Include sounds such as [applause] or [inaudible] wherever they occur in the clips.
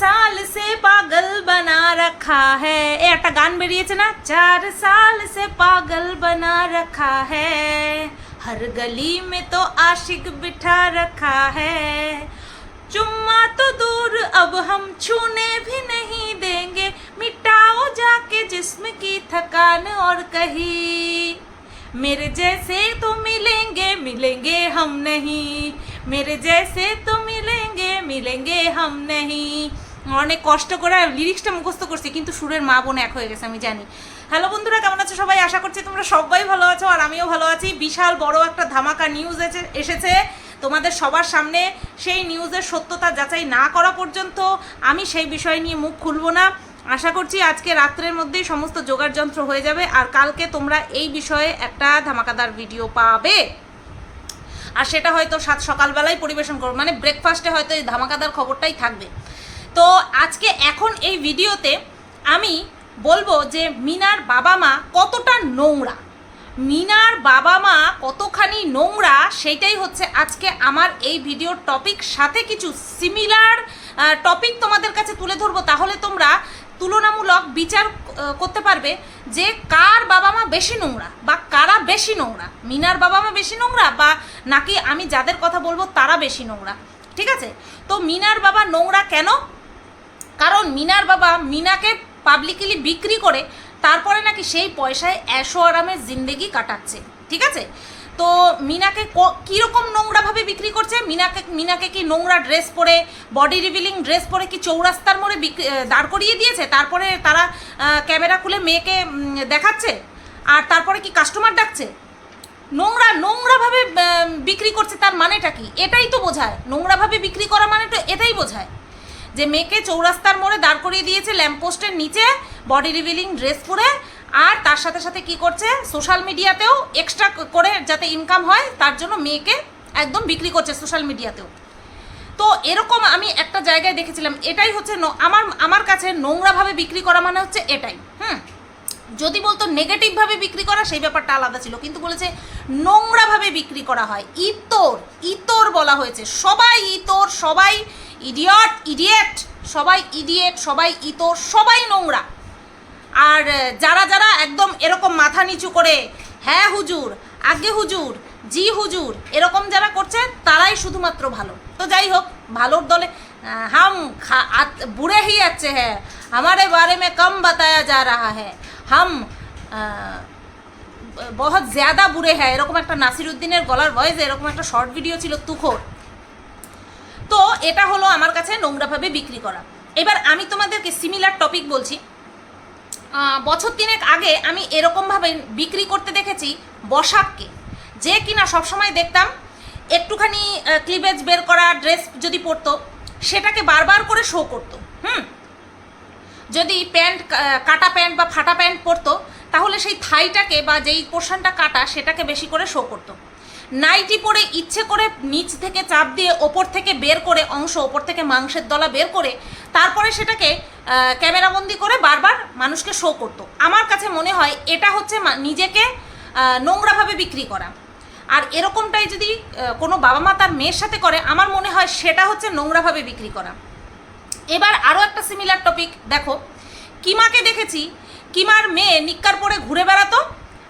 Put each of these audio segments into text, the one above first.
সাল সে পাগল বানা রাখা হ্যায় এ একটা গান বেরিয়েছে না চার সাল সে পাগল বানা রাখা হ্যায় हर गली में तो आशिक बिठा रखा है चुम्मा तो दूर अब हम छूने भी नहीं देंगे मिटाओ जाके जिस्म की थकान और कहीं मेरे जैसे तो मिलेंगे मिलेंगे हम नहीं मेरे जैसे तो मिलेंगे মিলেঙ্গে হাম নেহি। অনেক কষ্ট করে লিরিক্সটা মুখস্থ করছি, কিন্তু সুরের মা বোন এক হয়ে গেছে, আমি জানি। হ্যালো বন্ধুরা, কেমন আছো সবাই? আশা করছি তোমরা সবাই ভালো আছো আর আমিও ভালো আছি। বিশাল বড় একটা ধামাকা নিউজ এসেছে। তোমাদের সবার সামনে সেই নিউজের সত্যতা যাচাই না করা পর্যন্ত আমি সেই বিষয় নিয়ে মুখ খুলব না। আশা করছি আজকে রাত্রের মধ্যেই সমস্ত যোগাড় যন্ত্র হয়ে যাবে আর কালকে তোমরা এই বিষয়ে একটা ধামাকাদার ভিডিও পাবে। আর সেটা হয়তো সাত সকালবেলায় পরিবেশন করব। মানে ব্রেকফাস্টে হয়তো এই ধামাকাদার খবরটাই থাকবে। তো আজকে এখন এই ভিডিওতে আমি বলব যে মিনার বাবা মা কতটা নোংরা। মিনার বাবা মা কতখানি নোংরা সেটাই হচ্ছে আজকে আমার এই ভিডিওর টপিক সাথে কিছু সিমিলার টপিক তোমাদের কাছে তুলে ধরবো। তাহলে তোমরা তুলনামূলক বিচার করতে পারবে যে কার বাবা মা বেশি নোংরা বা কারা বেশি নোংরা, মিনার বাবা মা বেশি নোংরা বা নাকি আমি যাদের কথা বলব তারা বেশি নোংরা, ঠিক আছে? তো মিনার বাবা নোংরা কেন? কারণ মিনার বাবা মিনাকে পাবলিকলি বিক্রি করে তারপরে নাকি সেই পয়সায় অ্যাশো আরামের জিন্দেগি কাটাচ্ছে, ঠিক আছে? তো মিনাকে কীরকম নোংরাভাবে বিক্রি করছে? মিনাকে মিনাকে কি নোংরা ড্রেস পরে বডি রিভিলিং ড্রেস পরে কি চৌরাস্তার মোড়ে দাঁড় করিয়ে দিয়েছে? তারপরে তারা ক্যামেরা খুলে মেয়েকে দেখাচ্ছে? আর তারপরে কি কাস্টমার ডাকছে? নোংরা, নোংরাভাবে বিক্রি করছে তার মানেটা কি? এটাই তো বোঝায়। নোংরাভাবে বিক্রি করা মানে তো এটাই বোঝায়। যে মেয়েকে চৌরাস্তার মোড়ে দাঁড় করিয়ে দিয়েছে ল্যাম্পপোস্টের নিচে বডি রিভিলিং ড্রেস পরে আর তার সাথে সাথে কি করছে? সোশ্যাল মিডিয়াতেও এক্সট্রা করে যাতে ইনকাম হয়, তার জন্য মেয়েকে একদম বিক্রি করছে সোশ্যাল মিডিয়াতেও তো এরকম আমি একটা জায়গায় দেখেছিলাম, এটাই হচ্ছে আমার আমার কাছে নোংরাভাবে বিক্রি করা মানে হচ্ছে এটাই, হুম? যদি বলতো নেগেটিভভাবে বিক্রি করা, সেই ব্যাপারটা আলাদা ছিল। কিন্তু বলেছে নোংরাভাবে বিক্রি করা হয়। ইতর ইতর বলা হয়েছে। সবাই ইতর, সবাই ইডিয়ট ইডিয়েট সবাই ইডিয়েট সবাই ইতর, সবাই নোংরা। আর আহ, যারা যারা একদম এরকম মাথা নিচু করে হ্যাঁ হুজুর আগে হুজুর জি হুজুর এরকম যারা করছে তারাই শুধুমাত্র ভালো তো যাই হোক ভালোর দলে আহ, হাম খা আত- বুড়ে হি যাচ্ছে হ্যাঁ हमारे बारे में कम बताया जा रहा है हम আহ, বহুত জ্যাদা বুড়ে হ্যাঁ এরকম একটা নাসির উদ্দিনের গলার ভয়েসে এরকম একটা শর্ট ভিডিও ছিল তুখোর তো এটা হলো আমার কাছে নোংরাভাবে বিক্রি করা এবার আমি তোমাদেরকে সিমিলার টপিক বলছি আহ, বছর তিনেক আগে আমি এরকমভাবে বিক্রি করতে দেখেছি বসাককে। যে কিনা সবসময় দেখতাম, একটুখানি ক্লিভেজ বের করা ড্রেস যদি পরতো, সেটাকে বারবার করে শো করতো, হুম? যদি প্যান্ট কাটা প্যান্ট বা ফাটা প্যান্ট পরতো, তাহলে সেই থাইটাকে বা যেই পোর্শনটা কাটা, সেটাকে বেশি করে শো করতো। নাইটি পরে ইচ্ছে করে নিচ থেকে চাপ দিয়ে ওপর থেকে বের করে অংশ, ওপর থেকে মাংসের দলা বের করে, তারপরে সেটাকে ক্যামেরাবন্দি করে বারবার মানুষকে শো করতো। আমার কাছে মনে হয় এটা হচ্ছে নিজেকে নোংরাভাবে বিক্রি করা। আর এরকমটাই যদি কোনো বাবা মা তার মেয়ের সাথে করে, আমার মনে হয় সেটা হচ্ছে নোংরাভাবে বিক্রি করা। এবার আরও একটা সিমিলার টপিক দেখো। কিমাকে দেখেছি, কিমার মেয়ে নিক্কার পরে ঘুরে বেড়াতো,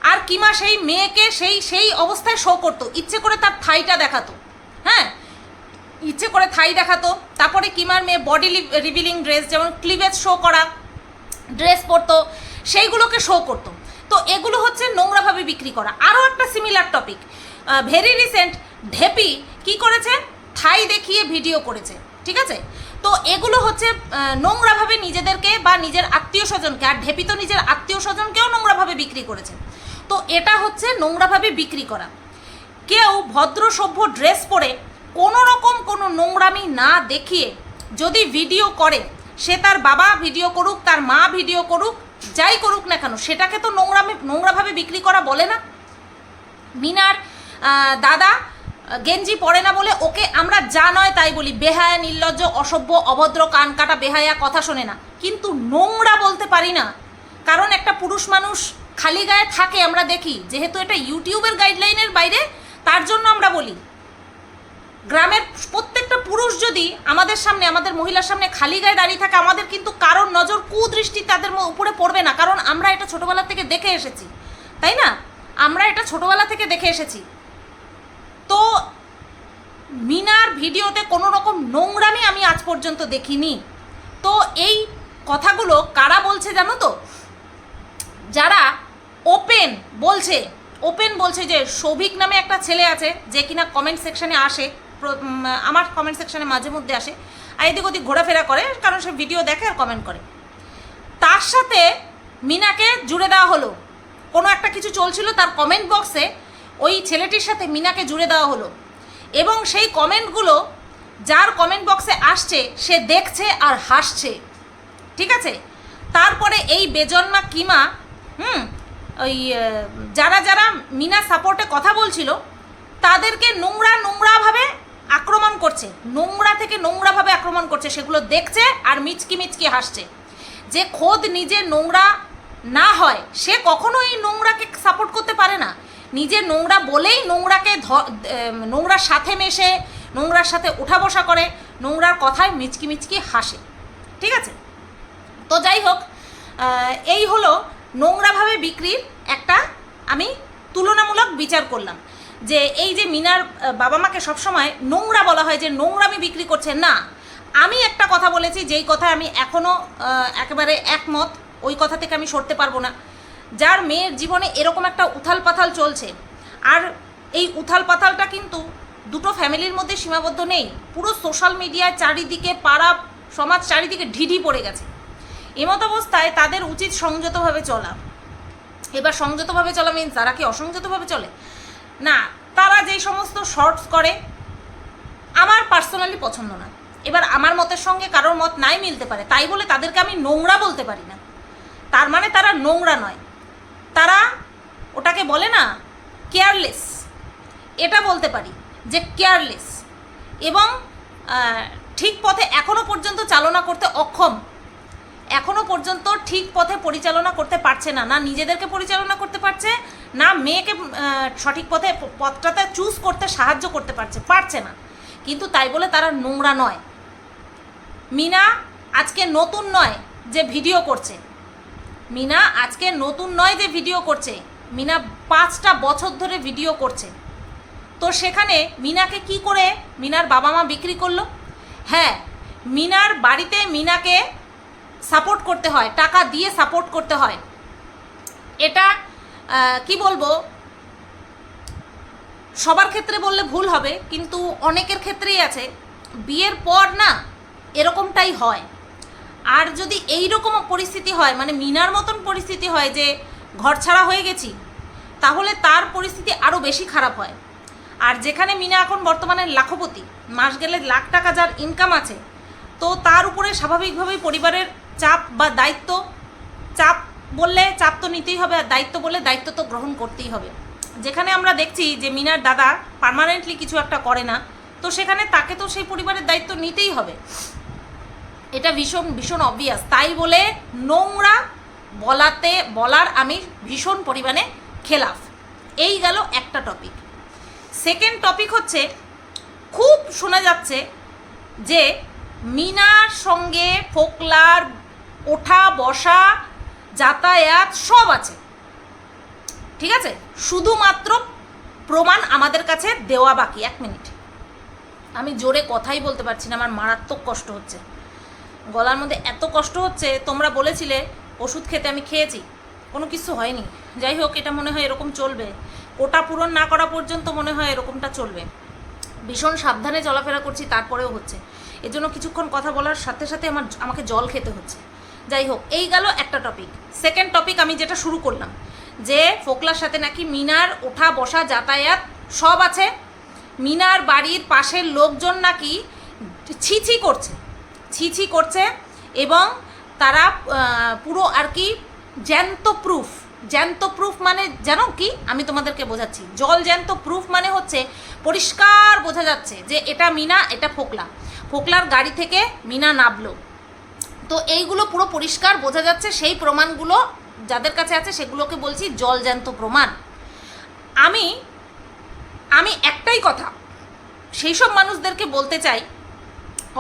আর কিমা সেই মেয়েকে সেই সেই অবস্থায় শো করতো। ইচ্ছে করে তার থাইটা দেখাতো। হ্যাঁ? ইচ্ছে করে থাই দেখাতো। তারপরে কিমার মেয়ে বডি রিভিলিং ড্রেস যেমন ক্লিভেজ শো করা ড্রেস পরতো, সেইগুলোকে শো করতো। তো এগুলো হচ্ছে নোংরাভাবে বিক্রি করা। আরও একটা সিমিলার টপিক ভেরি রিসেন্ট ঢেপি কি করেছে? থাই দেখিয়ে ভিডিও করেছে, ঠিক আছে? তো এগুলো হচ্ছে নোংরাভাবে নিজেদেরকে বা নিজের আত্মীয় স্বজনকে, আর ঢেপি তো নিজের আত্মীয় স্বজনকেও নোংরাভাবে বিক্রি করেছে। তো এটা হচ্ছে নোংরাভাবে বিক্রি করা। কেউ ভদ্র সভ্য ড্রেস পরে কোনো রকম কোনো নোংরামি না দেখিয়ে যদি ভিডিও করে, সে তার বাবা ভিডিও করুক, তার মা ভিডিও করুক, যাই করুক না কেন, সেটাকে তো নোংরামে, নোংরাভাবে বিক্রি করা বলে না। মিনার দাদা, গেঞ্জি পরে না বলে ওকে আমরা যা নয় তাই বলি, বেহায়া, নির্লজ্জ, অসভ্য, অভদ্র, কান কাটা, বেহায়া কথা শোনে না। কিন্তু নোংরা বলতে পারি না। কারণ একটা পুরুষ মানুষ খালি গায়ে থাকে, আমরা দেখি। যেহেতু এটা ইউটিউবের গাইডলাইনের বাইরে, তার জন্য আমরা বলি। প্রত্যেকটা পুরুষ যদি আমাদের সামনে, আমাদের মহিলার সামনে খালি গায়ে দাঁড়িয়ে থাকে, আমাদের কিন্তু কারোর নজর, কুদৃষ্টি তাদের উপরে পড়বে না। কারণ আমরা এটা ছোটবেলা থেকে দেখে এসেছি। তাই না? আমরা এটা ছোটবেলা থেকে দেখে এসেছি। তো মিনার ভিডিওতে কোনো রকম নোংরামি আমি আজ পর্যন্ত দেখিনি। তো এই কথাগুলো কারা বলছে জানো তো? যারা ওপেন বলছে ওপেন বলছে যে সৌভিক নামে একটা ছেলে আছে, যে কিনা কমেন্ট সেকশনে আসে। আমার কমেন্ট সেকশনে মাঝে মধ্যে আসে। আর এদিক ওদিক ঘোরাফেরা করে, কারণ সে ভিডিও দেখে আর কমেন্ট করে। তার সাথে মিনাকে জুড়ে দেওয়া হলো। কোনো একটা কিছু চলছিল, তার কমেন্ট বক্সে ওই ছেলেটির সাথে মিনাকে জুড়ে দেওয়া হলো। এবং সেই কমেন্টগুলো যার কমেন্ট বক্সে আসছে, সে দেখছে আর হাসছে। ঠিক আছে? তারপরে এই বেজন্মা কিমা, হুম, ওই যারা যারা মিনা সাপোর্টে কথা বলছিল, তাদেরকে নোংরা নোংরাভাবে আক্রমণ করছে, নোংরা থেকে নোংরাভাবে আক্রমণ করছে, সেগুলো দেখছে আর মিচকি মিচকি হাসছে। যে খোদ নিজে নোংরা না হয়, সে কখনো এই নোংরাকে সাপোর্ট করতে পারে না। নিজে নোংরা বলেই নোংরাকে নোংরার সাথে মেশে, নোংরার সাথে উঠা বসা করে, নোংরার কথায় মিচকি মিচকি হাসে। ঠিক আছে? তো যাই হোক এই হলো নোংরাভাবে বিক্রির একটা আমি তুলনামূলক বিচার করলাম। যে এই যে মিনার বাবা মাকে সবসময় নোংরা বলা হয় যে নোংরামি বিক্রি করছে না। আমি একটা কথা বলেছি, যেই কথায় আমি এখনও একেবারে একমত, ওই কথা থেকে আমি সরতে পারব না। যার মেয়ের জীবনে এরকম একটা উথাল পাথাল চলছে, আর এই উথাল পাথালটা কিন্তু দুটো ফ্যামিলির মধ্যে সীমাবদ্ধ নেই, পুরো সোশ্যাল মিডিয়ায় চারিদিকে পাড়া সমাজ চারিদিকে ঢিঢি পড়ে গেছে। এমত অবস্থায় তাদের উচিত সংযতভাবে চলা। এবার সংযতভাবে চলা মিনস তারা কি অসংযতভাবে চলে? না, তারা যেই সমস্ত শর্টস করে, আমার পার্সোনালি পছন্দ না। এবার আমার মতের সঙ্গে কারোর মত নাই মিলতে পারে, তাই বলে তাদেরকে আমি নোংরা বলতে পারি না। তার মানে তারা নোংরা নয়। তারা ওটাকে বলে না কেয়ারলেস এটা বলতে পারি যে কেয়ারলেস এবং ঠিক পথে এখনও পর্যন্ত চালনা করতে অক্ষম। এখনও পর্যন্ত ঠিক পথে পরিচালনা করতে পারছে না না নিজেদেরকে পরিচালনা করতে পারছে না, মেয়েকে সঠিক পথে, পথটাতে চুজ করতে সাহায্য করতে পারছে পারছে না। কিন্তু তাই বলে তারা নোংরা নয়। মিনা আজকে নতুন নয় যে ভিডিও করছে। মিনা আজকে নতুন নয় যে ভিডিও করছে। মিনা পাঁচটা বছর ধরে ভিডিও করছে। তো সেখানে মিনাকে কি করে মিনার বাবা মা বিক্রি করল? হ্যাঁ মিনার বাড়িতে মিনাকে সাপোর্ট করতে হয়, টাকা দিয়ে সাপোর্ট করতে হয়। এটা কি বলব? সবার ক্ষেত্রে বললে ভুল হবে, কিন্তু অনেকের ক্ষেত্রেই আছে। বিয়ের পর না, এরকমটাই হয়। আর যদি এই রকম পরিস্থিতি হয় মানে মিনার মতন পরিস্থিতি হয় যে ঘর ছাড়া হয়ে গেছি, তাহলে তার পরিস্থিতি আরও বেশি খারাপ হয়। আর যেখানে মিনা এখন বর্তমানে লাখপতি, মাস গেলে লাখ টাকা যার ইনকাম আছে, তো তার উপরে স্বাভাবিকভাবেই পরিবারের চাপ বা দায়িত্ব, চাপ বললে চাপ তো নিতেই হবে আর দায়িত্ব বললে দায়িত্ব তো গ্রহণ করতেই হবে। যেখানে আমরা দেখছি যে মিনার দাদা পার্মানেন্টলি কিছু একটা করে না, তো সেখানে তাকে তো সেই পরিবারের দায়িত্ব নিতেই হবে। এটা ভীষণ ভীষণ অবভিয়াস তাই বলে নোংরা বলাতে, বলার আমি ভীষণ পরিমাণে খেলাফ। এই গেল একটা টপিক সেকেন্ড টপিক হচ্ছে, খুব শোনা যাচ্ছে যে মিনার সঙ্গে ফোকলার ওঠা বসা যাতায়াত সব আছে। ঠিক আছে? শুধুমাত্র প্রমাণ আমাদের কাছে দেওয়া বাকি, এক মিনিট। আমি জোরে কথাই বলতে পারছি না, আমার মারাত্মক কষ্ট হচ্ছে। গলার মধ্যে এত কষ্ট হচ্ছে, তোমরা বলেছিলে ওষুধ খেতে আমি খেয়েছি, কোনো কিছু হয়নি। যাই হোক, এটা মনে হয় এরকম চলবে। কোটা পূরণ না করা পর্যন্ত মনে হয় এরকমটা চলবে। ভীষণ সাবধানে চলাফেরা করছি, তারপরেও হচ্ছে। এজন্য কিছুক্ষণ কথা বলার সাথে সাথে আমার, আমাকে জল খেতে হচ্ছে। যাই হোক এই গেল একটা টপিক সেকেন্ড টপিক আমি যেটা শুরু করলাম, যে ফোকলার সাথে নাকি মিনার ওঠা বসা যাতায়াত সব আছে। মিনার বাড়ির পাশের লোকজন নাকি ছিছি করছে ছিছি করছে এবং তারা পুরো আর কি জ্যান্ত প্রুফ জ্যান্ত প্রুফ মানে জানো কি? আমি তোমাদেরকে বোঝাচ্ছি। জল জ্যান্ত প্রুফ মানে হচ্ছে পরিষ্কার বোঝা যাচ্ছে যে এটা মিনা, এটা ফোকলা। ফোকলার গাড়ি থেকে মিনা নামলো। তো এইগুলো পুরো পরিষ্কার, বোঝা যাচ্ছে সেই প্রমাণগুলো যাদের কাছে আছে সেগুলোকে বলছি জল জ্যান্ত প্রমাণ। আমি আমি একটাই কথা সেই সব মানুষদেরকে বলতে চাই,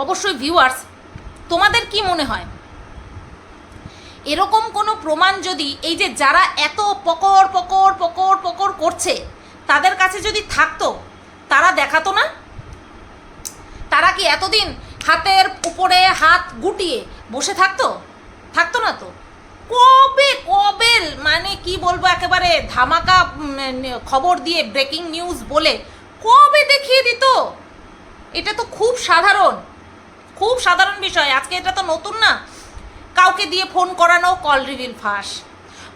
অবশ্যই ভিউয়ার্স তোমাদের কি মনে হয়? এরকম কোনো প্রমাণ যদি এই যে যারা এত পকর পকর পকর পকর করছে, তাদের কাছে যদি থাকতো, তারা দেখাতো না? তারা কি এতদিন হাতের উপরে হাত গুটিয়ে বসে থাকতো? থাকতো না তো? কবে কবে মানে কি বলব একেবারে ধামাকা খবর দিয়ে ব্রেকিং নিউজ বলে কবে দেখিয়ে দিত? এটা তো খুব সাধারণ খুব সাধারণ বিষয়। আজকে এটা তো নতুন না। কাউকে দিয়ে ফোন করানো কল রিভিল ফাঁস।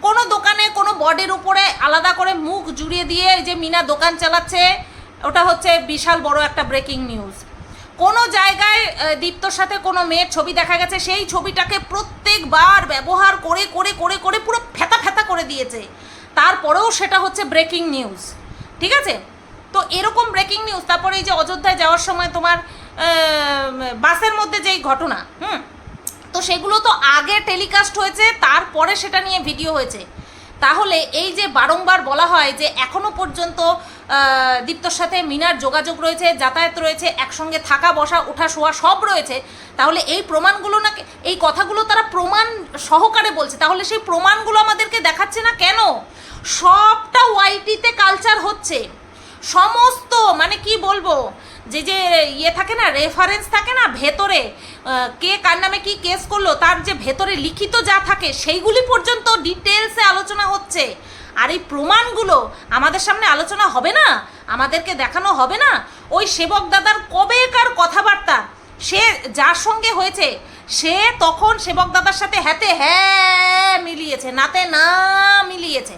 কোনো দোকানে কোনো বডির উপরে আলাদা করে মুখ জুড়িয়ে দিয়ে যে মিনা দোকান চালাচ্ছে, ওটা হচ্ছে বিশাল বড় একটা ব্রেকিং নিউজ কোনো জায়গায় দীপ্তর সাথে কোনো মেয়ের ছবি দেখা গেছে, সেই ছবিটাকে প্রত্যেকবার ব্যবহার করে করে করে করে পুরো ফেতা ফেতা করে দিয়েছে। তারপরেও সেটা হচ্ছে ব্রেকিং নিউজ ঠিক আছে? তো এরকম ব্রেকিং নিউজ তারপরে এই যে অযোধ্যায় যাওয়ার সময় তোমার বাসের মধ্যে যেই ঘটনা, হুম? তো সেগুলো তো আগে টেলিকাস্ট হয়েছে, তারপরে সেটা নিয়ে ভিডিও হয়েছে। তাহলে এই যে বারংবার বলা হয় যে এখনও পর্যন্ত দীপ্তর সাথে মিনার যোগাযোগ রয়েছে, যাতায়াত রয়েছে, একসঙ্গে থাকা, বসা ওঠা শোয়া সব রয়েছে, তাহলে এই প্রমাণগুলো না এই কথাগুলো তারা প্রমাণ সহকারে বলছে, তাহলে সেই প্রমাণগুলো আমাদেরকে দেখাচ্ছে না কেন? সবটা ওয়াইটিতে কালচার হচ্ছে। সমস্ত মানে কি বলব? যে যে ইয়ে থাকে না রেফারেন্স থাকে না, ভেতরে কে কার নামে কি কেস করল, তার যে ভেতরে লিখিত যা থাকে, সেইগুলি পর্যন্ত ডিটেলসে আলোচনা হচ্ছে। আর এই প্রমাণগুলো আমাদের সামনে আলোচনা হবে না, আমাদেরকে দেখানো হবে না। ওই সেবক দাদার কবেকার কথাবার্তা, সে যার সঙ্গে হয়েছে, সে তখন সেবক দাদার সাথে হ্যাতে হ্যাঁ মিলিয়েছে, নাতে না মিলিয়েছে।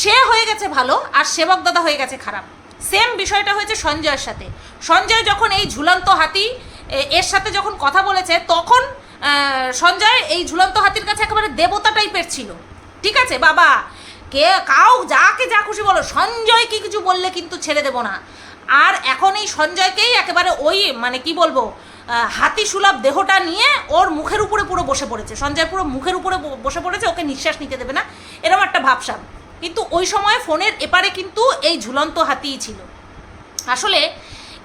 সে হয়ে গেছে ভালো, আর সেবক দাদা হয়ে গেছে খারাপ। সেম বিষয়টা হয়েছে সঞ্জয়ের সাথে। সঞ্জয় যখন এই ঝুলন্ত হাতি এর সাথে যখন কথা বলেছে, তখন সঞ্জয় এই ঝুলন্ত হাতির কাছে একেবারে দেবতা টাইপের ছিল। ঠিক আছে, বাবা? কে, কাউ যাকে যা খুশি বলো সঞ্জয় কি কিছু বললে কিন্তু ছেড়ে দেবো না। আর এখন এই সঞ্জয়কেই একেবারে ওই মানে কি বলব হাতি সুলভ দেহটা নিয়ে ওর মুখের উপরে পুরো বসে পড়েছে। সঞ্জয় পুরো মুখের উপরে বসে পড়েছে, ওকে নিঃশ্বাস নিতে দেবে না। এরকম একটা ভাবসাব। কিন্তু ওই সময় ফোনের এপারে কিন্তু এই ঝুলন্ত হাতিই ছিল। আসলে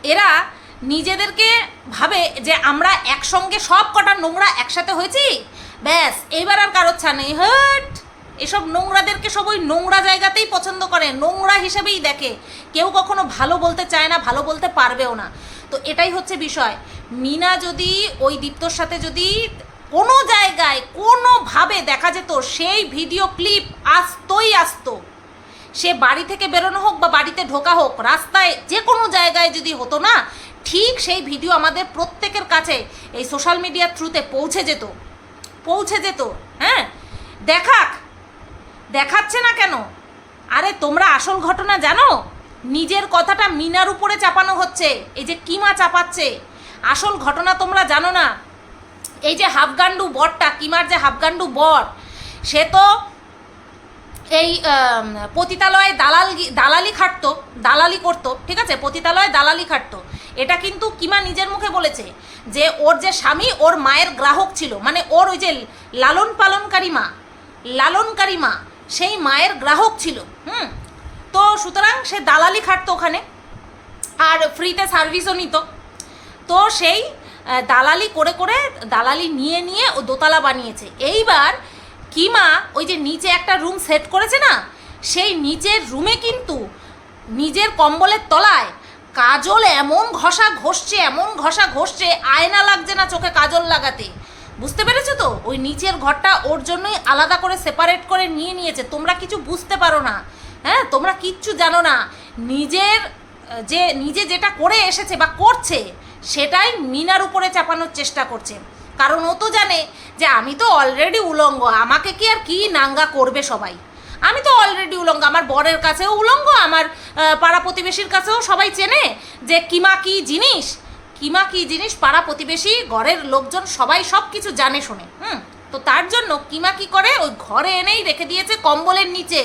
এরা নিজেদেরকে ভাবে যে আমরা একসঙ্গে সব কটা নোংরা একসাথে হয়েছি? ব্যাস এবার আর কারোর ছা নেই। হট! এসব নোংরাদেরকে সব ওই নোংরা জায়গাতেই পছন্দ করে, নোংরা হিসেবেই দেখে। কেউ কখনো ভালো বলতে চায় না, ভালো বলতে পারবেও না। তো এটাই হচ্ছে বিষয়। মিনা যদি, ওই দীপ্তর সাথে যদি কোনো জায়গায় কোনোভাবে দেখা যেত সেই ভিডিও ক্লিপ আসতোই আসতো। সে বাড়ি থেকে বেরোনো হোক বা বাড়িতে ঢোকা হোক, রাস্তায় যে কোনো জায়গায় যদি হতো না, ঠিক সেই ভিডিও আমাদের প্রত্যেকের কাছে এই সোশ্যাল মিডিয়ার থ্রুতে পৌঁছে যেত। পৌঁছে যেত হ্যাঁ? দেখাক, দেখাচ্ছে না কেন? আরে তোমরা আসল ঘটনা জানো? নিজের কথাটা মিনার উপরে চাপানো হচ্ছে, এই যে কিমা চাপাচ্ছে। আসল ঘটনা তোমরা জানো না? এই যে হাফগান্ডু বরটা, কিমার যে হাফগান্ডু বর, সে তো এই পতিতালয়ে দালাল দালালি খাটতো, দালালি করতো, ঠিক আছে? পতিতালয়ে দালালি খাটতো। এটা কিন্তু কিমা নিজের মুখে বলেছে যে ওর যে স্বামী, ওর মায়ের গ্রাহক ছিল। মানে ওর ওই যে লালন পালনকারী মা, লালনকারী মা, সেই মায়ের গ্রাহক ছিল। হুম? তো সুতরাং সে দালালি খাটতো ওখানে। আর ফ্রিতে সার্ভিসও নিত। তো সেই দালালি করে করে দালালি নিয়ে নিয়ে ও দোতলা বানিয়েছে। এইবার কিমা ওই যে নিচে একটা রুম সেট করেছে না, সেই নিচের রুমে কিন্তু নিজের কম্বলের তলায় কাজল এমন ঘষা ঘষছে, এমন ঘষা ঘষছে, আয়না লাগছে না চোখে কাজল লাগাতে। বুঝতে পেরেছ তো? ওই নিচের ঘরটা ওর জন্যই আলাদা করে সেপারেট করে নিয়ে নিয়েছে। তোমরা কিছু বুঝতে পারো না হ্যাঁ? তোমরা কিচ্ছু জানো না। নিজের যে, নিজে যেটা করে এসেছে বা করছে সেটাই মিনার উপরে চাপানোর চেষ্টা করছে। কারণ ও তো জানে যে আমি তো অলরেডি উলঙ্গ, আমাকে কি আর কি নাঙ্গা করবে সবাই? আমি তো অলরেডি উলঙ্গ, আমার বরের কাছেও উলঙ্গ, আমার পাড়া প্রতিবেশীর কাছেও সবাই চেনে যে কিমা কি জিনিস। কিমা কি জিনিস, পাড়া প্রতিবেশী, ঘরের লোকজন সবাই সব কিছু জানে শোনে, হুম? তো তার জন্য কিমা কি করে, ওই ঘরে এনেই রেখে দিয়েছে কম্বলের নিচে।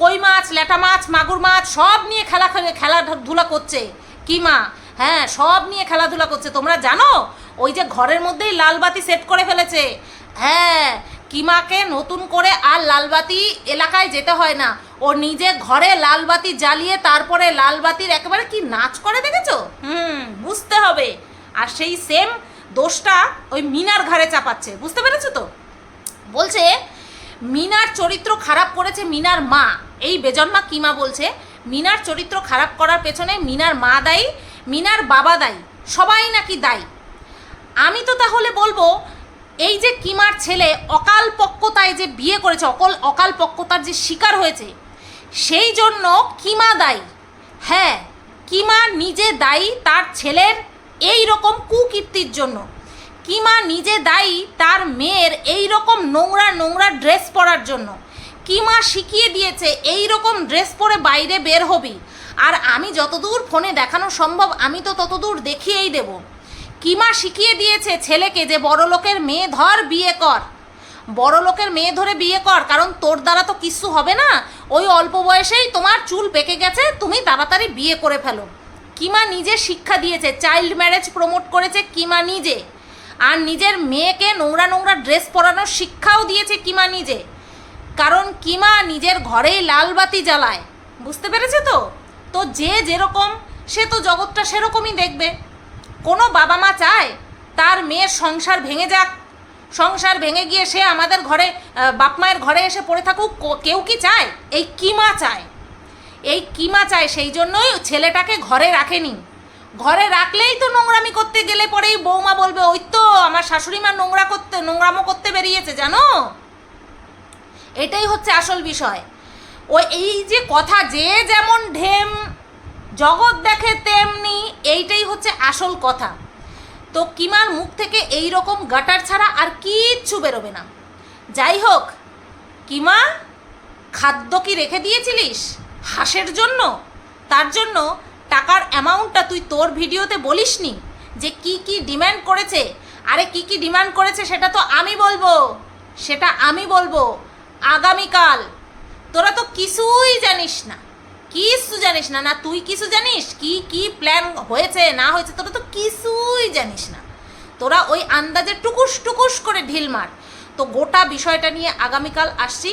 কই মাছ, ল্যাটা মাছ, মাগুর মাছ, সব নিয়ে খেলা খেলে, খেলাধুলা করছে কিমা। হ্যাঁ সব নিয়ে খেলাধুলা করছে। তোমরা জানো? ওই যে ঘরের মধ্যেই লালবাতি সেট করে ফেলেছে। হ্যাঁ কিমাকে নতুন করে আর লালবাতি এলাকায় যেতে হয় না। ও নিজে ঘরে লালবাতি জ্বালিয়ে তারপরে লালবাতির একেবারে কি নাচ করে দেখেছ? হুম, বুঝতে হবে। আর সেই সেম দোষটা ওই মিনার ঘাড়ে চাপাচ্ছে। বুঝতে পেরেছ তো? বলছে, মিনার চরিত্র খারাপ করেছে মিনার মা। এই বেজন্মা কিমা বলছে, মিনার চরিত্র খারাপ করার পেছনে মিনার মা দায়ী মিনার বাবা দায়ী, সবাই নাকি দায়ী? আমি তো তাহলে বলব, এই যে কিমার ছেলে অকাল পক্কতায় যে বিয়ে করেছে, অকল অকাল পক্কতার যে শিকার হয়েছে, সেই জন্য কিমা দায়ী। হ্যাঁ কিমা নিজে দায়ী তার ছেলের এই রকম কুকীর্তির জন্য। কিমা নিজে দায়ী তার মেয়ের এই রকম নোংরা নোংরা ড্রেস পরার জন্য। কিমা শিখিয়ে দিয়েছে, এই রকম ড্রেস পরে বাইরে বের হবি। আর আমি যতদূর ফোনে দেখানো সম্ভব, আমি তো ততদূর দেখিয়েই দেব। কিমা শিখিয়ে দিয়েছে ছেলেকে যে বড় লোকের মেয়ে ধর, বিয়ে কর। বড় লোকের মেয়ে ধরে বিয়ে কর, কারণ তোর দ্বারা তো কিচ্ছু হবে না। ওই অল্প বয়সেই তোমার চুল পেকে গেছে, তুমি তাড়াতাড়ি বিয়ে করে ফেলো। কিমা নিজে শিক্ষা দিয়েছে, চাইল্ড ম্যারেজ প্রমোট করেছে কিমা নিজে। আর নিজের মেয়েকে নোংরা নোংরা ড্রেস পরানোর শিক্ষাও দিয়েছে কিমা নিজে। কারণ কিমা নিজের ঘরেই লাল বাতি জ্বালায়। বুঝতে পেরেছে তো? তো যে যেরকম, সে তো জগৎটা সেরকমই দেখবে। কোনো বাবা মা চায় তার মেয়ের সংসার ভেঙে যাক। সংসার ভেঙে গিয়ে সে আমাদের ঘরে বাপ মায়ের ঘরে এসে পড়ে থাকুক কেউ কি চায়? এই কিমা চায়। এই কিমা চায়, সেই জন্যই ছেলেটাকে ঘরে রাখেনি। ঘরে রাখলেই তো নোংরামি করতে গেলে পরেই বৌমা বলবে, ওই তো আমার শাশুড়ি মা নোংরা করতে, নোংরামো করতে বেরিয়েছে, জানো? এটাই হচ্ছে আসল বিষয়। ও, এই যে কথা, যে যেমন জগৎ দেখে তেমনি এইটাই হচ্ছে আসল কথা। তো কিমার মুখ থেকে এই রকম গাটার ছাড়া আর কিচ্ছু বেরোবে না। যাই হোক, কিমা, খাদ্য কি রেখে দিয়েছিলিস? হাঁসের জন্য? তার জন্য টাকার অ্যামাউন্টটা তুই তোর ভিডিওতে বলিসনি যে কি কি ডিমান্ড করেছে? আরে কি কি ডিমান্ড করেছে সেটা তো আমি বলব। সেটা আমি বলব আগামীকাল। তোরা তো কিছুই জানিস না। কিছু জানিস না না তুই কিছু জানিস? কি কি প্ল্যান হয়েছে, না হয়েছে, তোরা তো কিছুই জানিস না। তোরা ওই আন্দাজে টুকুস টুকুস করে ঢিল মার। তো গোটা বিষয়টা নিয়ে আগামীকাল আসছি।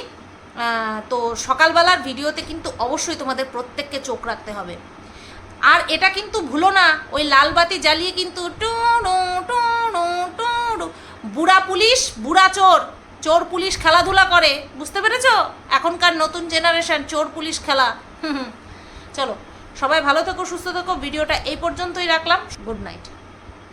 তো সকালবেলার ভিডিওতে কিন্তু অবশ্যই তোমাদের প্রত্যেককে চোখ রাখতে হবে। আর এটা কিন্তু ভুলো না, ওই লাল বাতি জ্বালিয়ে কিন্তু টুডু টুডু টুডু বুড়া পুলিশ, বুড়া চোর চোর পুলিশ খেলাধুলা করে, বুঝতে পেরেছ? এখনকার নতুন জেনারেশন চোর পুলিশ খেলা। [laughs] চলো সবাই ভালো থেকো সুস্থ থেকো ভিডিওটা এই পর্যন্তই রাখলাম। Good night